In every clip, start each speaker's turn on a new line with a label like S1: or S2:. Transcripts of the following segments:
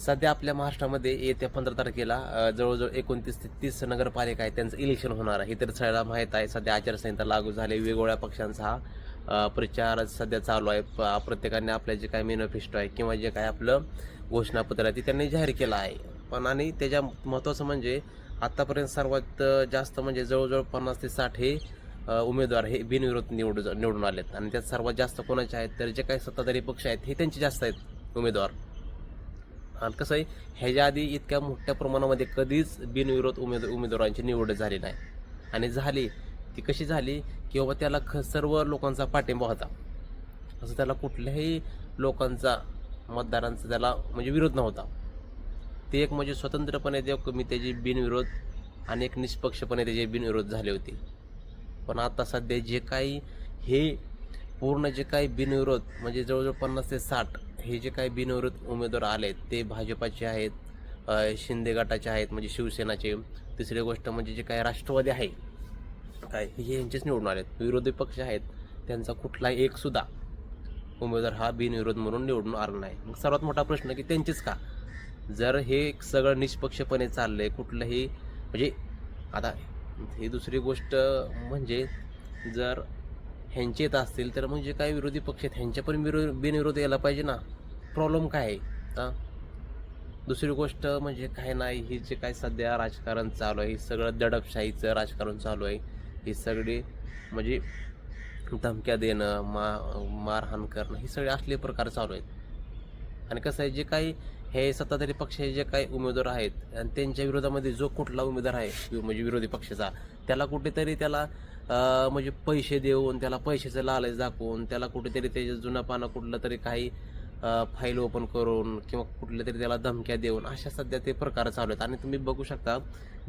S1: सध्या आपल्या महाराष्ट्रामध्ये येत्या पंधरा तारखेला जवळजवळ एकोणतीस ते तीस नगरपालिका आहे त्यांचं इलेक्शन होणार आहे. हे तर सगळ्याला माहीत आहे सध्या आचारसंहिता लागू झाली वेगवेगळ्या पक्षांचा हा प्रचार सध्या चालू आहे. प्रत्येकाने आपल्या जे काय मेनिफेस्टो आहे किंवा जे काय आपलं घोषणापत्र आहे ते त्यांनी जाहीर केलं आहे. पण आणि त्याच्या महत्त्वाचं म्हणजे आत्तापर्यंत सर्वात जास्त म्हणजे जवळजवळ पन्नास ते साठ हे उमेदवार हे बिनविरोध निवडून निवडून आलेत. आणि त्यात सर्वात जास्त कोणाचे आहेत तर जे काही सत्ताधारी पक्ष आहेत हे त्यांचे जास्त आहेत उमेदवार. आणि कसं आहे ह्याच्या आधी इतक्या मोठ्या प्रमाणामध्ये कधीच बिनविरोध उमेद उमेदवारांची निवड झाली नाही. आणि झाली ती कशी झाली की बाबा त्याला ख सर्व लोकांचा पाठिंबा होता. असं त्याला कुठल्याही लोकांचा मतदारांचा त्याला म्हणजे विरोध नव्हता. ते एक म्हणजे स्वतंत्रपणे ते मी त्याची बिनविरोध आणि एक निष्पक्षपणे त्याचे बिनविरोध झाले होते. पण आता सध्या जे काही हे पूर्ण जे काही बिनविरोध म्हणजे जवळजवळ पन्नास ते साठ हे जे काही बिनविरोध उमेदवार आले ते भाजपाचे आहेत शिंदे गटाचे आहेत म्हणजे शिवसेनाचे. तिसरी गोष्ट म्हणजे जे काही राष्ट्रवादी आहे काय हे यांचेच निवडून आलेत. विरोधी पक्ष आहेत त्यांचा कुठलाही एकसुद्धा उमेदवार हा बिनविरोध म्हणून निवडून आला नाही. मग सर्वात मोठा प्रश्न की त्यांचेच का? जर हे सगळं निष्पक्षपणे चाललंय कुठलंही म्हणजे आता ही दुसरी गोष्ट म्हणजे जर ह्यांचे येत असतील तर मग जे काही विरोधी पक्ष आहेत ह्यांच्या पण विरोध बिनविरोध यायला पाहिजे ना. प्रॉब्लेम काय आहे? हां? दुसरी गोष्ट म्हणजे काय नाही ही जे काय सध्या राजकारण चालू आहे हे सगळं दडपशाहीचं राजकारण चालू आहे. ही सगळी म्हणजे धमक्या देणं मा मारहाण करणं हे सगळे असले प्रकार चालू आहेत. आणि कसं आहे जे काही हे सत्ताधारी पक्षाचे जे काही उमेदवार आहेत आणि त्यांच्या विरोधामध्ये जो कुठला उमेदवार आहे वि- म्हणजे विरोधी पक्षाचा त्याला कुठेतरी त्याला म्हणजे पैसे देऊन त्याला पैशाचं लालच दाखवून त्याला कुठेतरी त्याच्या जुना पाना कुठलं तरी काही फाईल ओपन करून किंवा कुठल्या तरी त्याला धमक्या देऊन अशा सध्या ते प्रकार चालू आहेत. आणि तुम्ही बघू शकता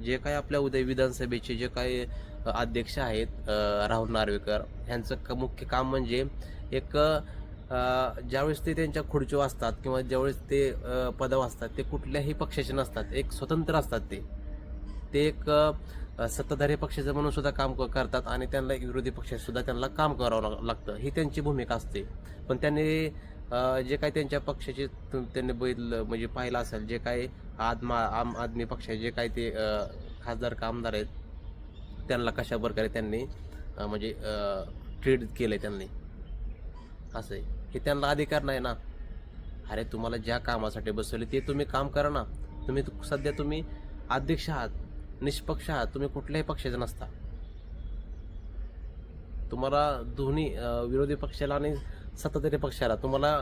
S1: जे काही आपल्या उदय विधानसभेचे जे काही अध्यक्ष आहेत राहुल नार्वेकर ह्यांचं क मुख्य काम म्हणजे एक ज्यावेळेस ते त्यांच्या खुर्चीवर असतात किंवा ज्यावेळेस ते अ, पदावर असतात ते कुठल्याही पक्षाचे नसतात. एक स्वतंत्र असतात ते. ते एक सत्ताधारी पक्षाचं म्हणून सुद्धा काम क- करतात आणि त्यांना विरोधी पक्षात सुद्धा त्यांना काम करावं लाग- लागतं. ही त्यांची भूमिका असते. पण त्यांनी जे काही त्यांच्या पक्षाचे त्यांनी बघितलं म्हणजे पाहिलं असेल जे काही आदमा आम आदमी पक्षाचे जे काही ते खासदार कामदार आहेत त्यांना कशा प्रकारे त्यांनी म्हणजे ट्रीट केलं आहे त्यांनी. असं आहे. हे त्यांना अधिकार नाही ना. अरे तुम्हाला ज्या कामासाठी बसवले ते तुम्ही काम करा ना. तुम्ही सध्या तुम्ही अध्यक्ष आहात. निष्पक्ष आहात. तुम्ही कुठल्याही पक्षाचे नसता. तुम्हाला दोन्ही विरोधी पक्षाला आणि सत्ताधारी पक्षाला तुम्हाला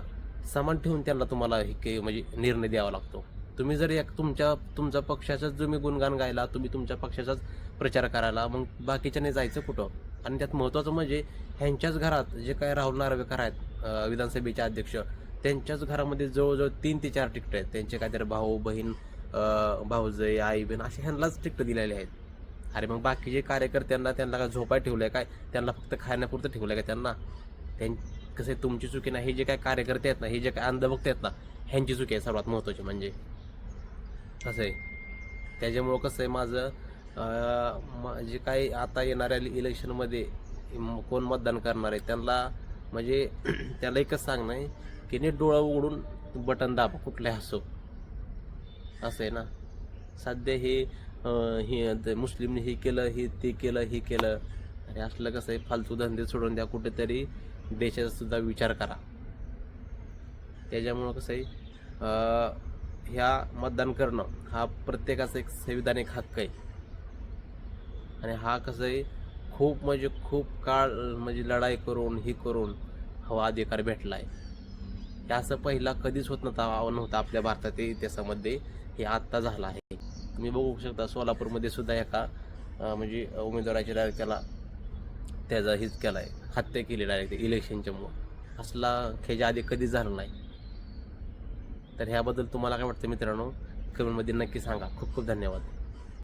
S1: समान ठेवून त्यांना तुम्हाला हे काही म्हणजे निर्णय द्यावा लागतो. तुम्ही जर एक तुमच्या तुमच्या पक्षाचाच तुम्ही गुणगान गायला तुम्ही तुमच्या पक्षाचाच प्रचार करायला मग बाकीच्याने जायचं कुठं? आणि त्यात महत्त्वाचं म्हणजे ह्यांच्याच घरात जे काय राहुल नार्वेकर आहेत विधानसभेचे अध्यक्ष त्यांच्याच घरामध्ये जवळजवळ तीन ते चार तिकीट आहेत. त्यांचे काहीतरी भाऊ बहीण भाऊजय आई बहीण असे ह्यांनाच तिकटं दिलेले आहेत. अरे मग बाकीचे कार्यकर्त्यांना त्यांना काय झोपाय ठेवलंय काय? त्यांना फक्त खाण्यापुरतं ठेवलंय का त्यांना? त्यां कसं आहे तुमची चुकी नाही हे जे काय कार्यकर्ते आहेत ना हे जे काय अंधभक्त आहेत ना ह्यांची चुकी आहे सर्वात महत्त्वाची म्हणजे. कसं आहे. त्याच्यामुळं कसं आहे माझं जे काही आता येणाऱ्या इलेक्शनमध्ये कोण मतदान करणार आहे त्यांना म्हणजे त्याला एकच सांगणं आहे की नीट डोळा उघडून बटन दाबा कुठले हसो असं आहे ना. सध्या हे अं, हे मुस्लिमने हे केलं हे ते केलं हे केलं. आणि असलं कसं आहे फालतू धंदे सोडून द्या कुठेतरी देशाचा सुद्धा विचार करा. त्याच्यामुळं कसं आहे अं, ह्या मतदान करणं हा प्रत्येकाचा एक संविधानिक हक्क आहे. आणि हा कसं आहे खूप म्हणजे खूप काळ म्हणजे लढाई करून ही करून हवा अधिकार भेटला आहे हे असं पहिला कधीच होत नव्हता नव्हता आपल्या भारतात इतिहासामध्ये हे आत्ता झालं आहे. तुम्ही बघू शकता सोलापूरमध्ये सुद्धा एका म्हणजे उमेदवाराच्या डायरेक्ट त्याला त्याचा हेच केला आहे हत्या केली डायरेक्ट इलेक्शनच्या मुळे. असला खेच्या आधी कधीच झालं नाही. तर ह्याबद्दल तुम्हाला काय वाटतं मित्रांनो? कमेंटमध्ये नक्की सांगा. खूप खूप धन्यवाद.